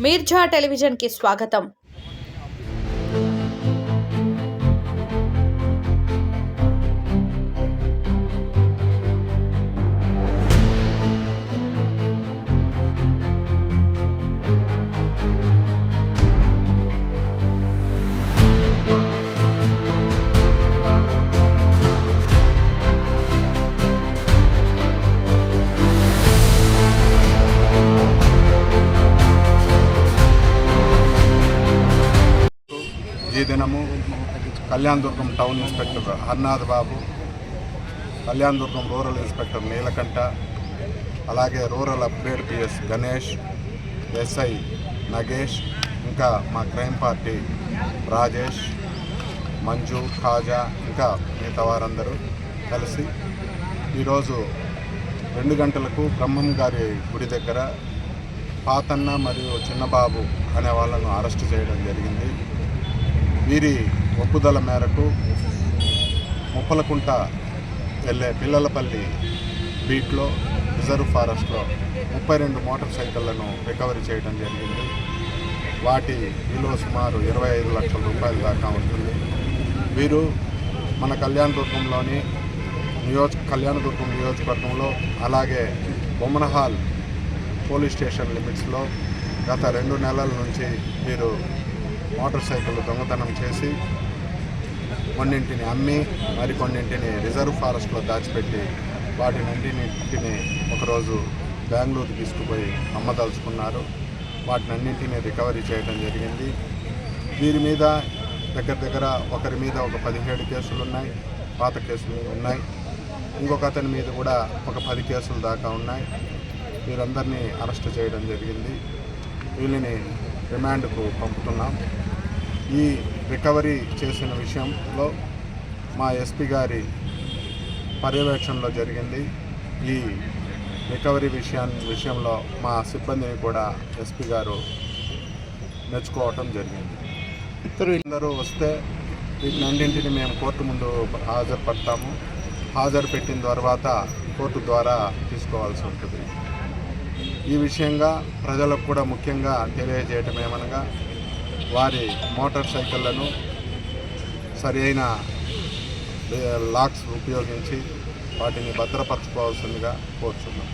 మీర్జా టెలివిజన్కి స్వాగతం. ఈ దినము Kalyanadurgam town inspector Harnath Babu Kalyanadurgam rural inspector Neelakanta అలాగే rural upgrade P S Ganesh S I Nagesh ఇంకా మా క్రైమ్ పార్టీ రాజేష్ మంజు ఖాజా ఇంకా మిగతా వారందరూ కలిసి ఈరోజు రెండు గంటలకు బ్రహ్మం గారి గుడి దగ్గర పాతన్న మరియు చిన్నబాబు అనే వాళ్ళను అరెస్ట్ చేయడం జరిగింది. వీరి ఒప్పుదల మేరకు ముప్పలకుంట వెళ్ళే పిల్లలపల్లి బీట్లో రిజర్వ్ ఫారెస్ట్లో ముప్పై రెండు మోటార్ సైకిళ్ళను రికవరీ చేయడం జరిగింది. వాటి విలువ సుమారు ఇరవై ఐదు లక్షల రూపాయల దాకా ఉంటుంది. వీరు మన కళ్యాణదుర్గంలోని నియోజ కళ్యాణదుర్గం నియోజకవర్గంలో అలాగే బొమ్మనహాల్ పోలీస్ స్టేషన్ లిమిట్స్లో గత రెండు నెలల నుంచి వీరు మోటార్ సైకిల్ దొంగతనం చేసి కొన్నింటిని అమ్మి మరికొన్నింటిని రిజర్వ్ ఫారెస్ట్లో దాచిపెట్టి వాటినన్నింటిని ఒకరోజు బెంగళూరు తీసుకుపోయి అమ్మదలుచుకున్నారు. వాటినన్నింటినీ రికవరీ చేయడం జరిగింది. వీరి మీద దగ్గర దగ్గర ఒకరి మీద ఒక పదిహేడు కేసులు ఉన్నాయి పాత కేసులు ఉన్నాయి. ఇంకొక అతని మీద కూడా ఒక పది కేసులు దాకా ఉన్నాయి. వీరందరినీ అరెస్ట్ చేయడం జరిగింది. వీళ్ళని రిమాండ్కు పంపుతున్నాం. ఈ రికవరీ చేసిన విషయంలో మా ఎస్పీ గారి పర్యవేక్షణలో జరిగింది. ఈ రికవరీ విషయాన్ని విషయంలో మా సిబ్బందిని కూడా ఎస్పీ గారు మెచ్చుకోవటం జరిగింది. ఇద్దరు అందరూ వస్తే వీటినన్నింటినీ మేము కోర్టు ముందు హాజరుపడతాము. హాజరు పెట్టిన తర్వాత కోర్టు ద్వారా తీసుకోవాల్సి ఉంటుంది. ఈ విషయంగా ప్రజలకు కూడా ముఖ్యంగా తెలియజేయటం ఏమనగా వారి మోటార్ సైకిళ్ళను సరి అయిన లాక్స్ ఉపయోగించి వాటిని భద్రపరచుకోవాల్సిందిగా కోరుతున్నాం